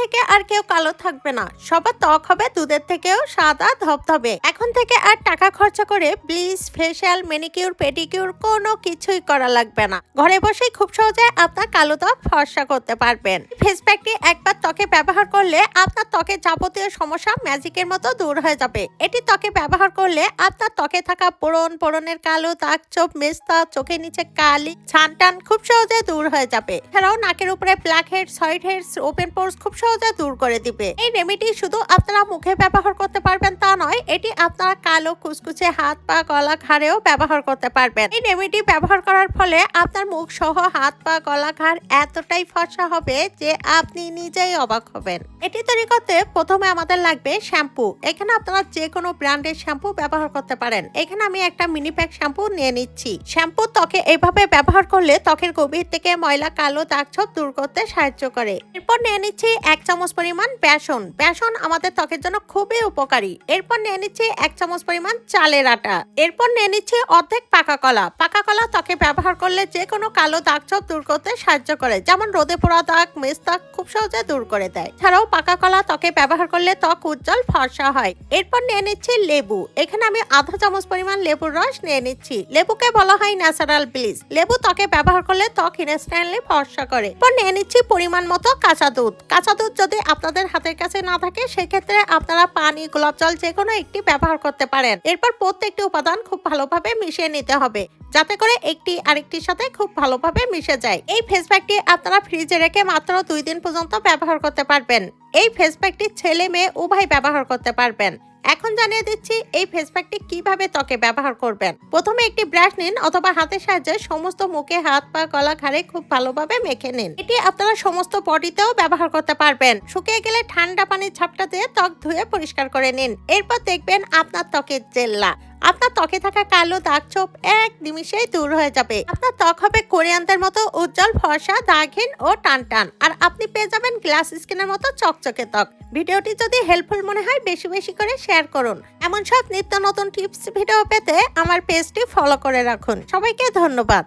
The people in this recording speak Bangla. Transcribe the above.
থেকে আর কেউ কালো থাকবে না। সবার ত্বক হবে, দুধের থেকেও সাদা, ধবধবে। এখন থেকে আর টাকা খরচা করে ব্লিচ ফেশিয়াল মেনিকিউর, পেডিকিউর কোনো কিছুই করা লাগবে না। ঘরে বসেই খুব সহজে আপনার কালো ত্বক ফর্সা করতে পারবেন। ফেস প্যাকটি একবার ত্বকে ব্যবহার করলে আপনার ত্বকের যাবতীয় সমস্যা ম্যাজিকের মতো দূর হয়ে যাবে। এটি ত্বকে ব্যবহার করলে আপনার ত্বকে থাকা পোড়ন পোড়নের কালো দাগ চোপ মেস্তা, চোখের নিচে কালি ছান টান খুব সহজে দূর হয়ে যাবে। এছাড়াও নাকের উপরে blackhead side heads open pores খুব সহজে দূর করে দিবে। এই রেমেডি শুধু আপনারা মুখে ব্যবহার করতে পারবেন তা নয়, এটি আপনারা কালো কুচকুচে হাত পা গলা ঘাড়েও ব্যবহার করতে পারবেন। এই রেমেডি ব্যবহার করার ফলে আপনার মুখ সহ হাত পা গলা ঘাড় এতটাই ফর্সা হবে যে আপনি নিজেই অবাক হবেন। এটি তৈরি করতে প্রথমে আমাদের লাগবে শ্যাম্পু। এখানে আপনারা যে কোনো ব্র্যান্ডের শ্যাম্পু ব্যবহার করতে পারেন। এখানে আমি একটা মিনি প্যাক শ্যাম্পু নিয়ে নিচ্ছি। শ্যাম্পু ত্বকে এইভাবে ব্যবহার করলে ত্বকের গভীর থেকে ময়লা কালো দাগ ছোপ দূর করতে সাহায্য করে। এরপর নিয়ে নিচ্ছি এক চামচ পরিমাণ বেসন। বেসন আমাদের ত্বকের জন্য খুবই উপকারী। এরপর নিয়ে নিচ্ছি এক চামচ পরিমাণ চালের আটা। এরপর নিয়ে নিচ্ছে অর্ধেক পাকা কলা। পাকা কলা ত্বকে ব্যবহার করলে যে কোনো কালো দাগ ছোপ দূর করতে সাহায্য করে। যেমন রোদে পোড়া দাগ, মেজ দাগ খুব সহজে দূর করে দেয়। ছাড়াও পাকা কলা ত্বকে ব্যবহার করলে ত্বক উজ্জ্বল, ফর্সা হয়। এরপর নিয়ে নিচ্ছি লেবু। এখানে আমি আধা চামচ পরিমাণ লেবুর রস নিয়ে নিচ্ছি। লেবুকে বলা হয় ন্যাচারাল ব্লিচ। লেবু ত্বকে ব্যবহার করলে ত্বক ইনস্ট্যান্টলি ফর্সা করে। এরপর নিয়ে নিচ্ছি পরিমাণ মতো কাঁচা দুধ। কাঁচা যদি আপনাদের হাতের কাছে না থাকে, সেক্ষেত্রে আপনারা পানি, গোলাপ জল যে কোনো একটি ব্যবহার করতে পারেন। এরপর প্রত্যেকটি উপাদান খুব ভালোভাবে মিশিয়ে নিতে হবে, যাতে করে একটি আরেকটির সাথে খুব ভালোভাবে মিশে যায়। এই ফেস প্যাকটি আপনারা ফ্রিজে রেখে মাত্র দুই দিন পর্যন্ত ব্যবহার করতে পারবেন। এই ফেস প্যাকটি ছেলে মেয়ে উভয় ব্যবহার করতে পারবেন। এখন জানিয়ে দিচ্ছি এই ফেস প্যাকটি কীভাবে ত্বকে ব্যবহার করবেন। প্রথমে একটি ব্রাশ নিন অথবা হাতের সাহায্যে সমস্ত মুখে হাত, পা, গলা, ঘাড়ে খুব ভালোভাবে মেখে নিন। এটি আপনারা সমস্ত বডিতেও ব্যবহার করতে পারবেন। শুকিয়ে গেলে ঠান্ডা পানির ঝাপটা দিয়ে ত্বক ধুয়ে পরিষ্কার করে নিন। এরপর দেখবেন আপনার ত্বকের জেল্লা। আপনার ত্বকে থাকা কালো দাগ ছোপ এক নিমিষেই দূর হয়ে যাবে। আপনার ত্বক হবে কোরিয়ানদের মতো উজ্জ্বল, ফর্সা, দাগহীন ও টান টান আর আপনি পেয়ে যাবেন গ্লাস স্কিনের মতো চকচকে ত্বক। ভিডিওটি যদি হেল্পফুল মনে হয়, বেশি বেশি করে শেয়ার করুন। এমন সব নিত্য নতুন টিপস ভিডিও পেতে আমার পেজটি ফলো করে রাখুন। সবাইকে ধন্যবাদ।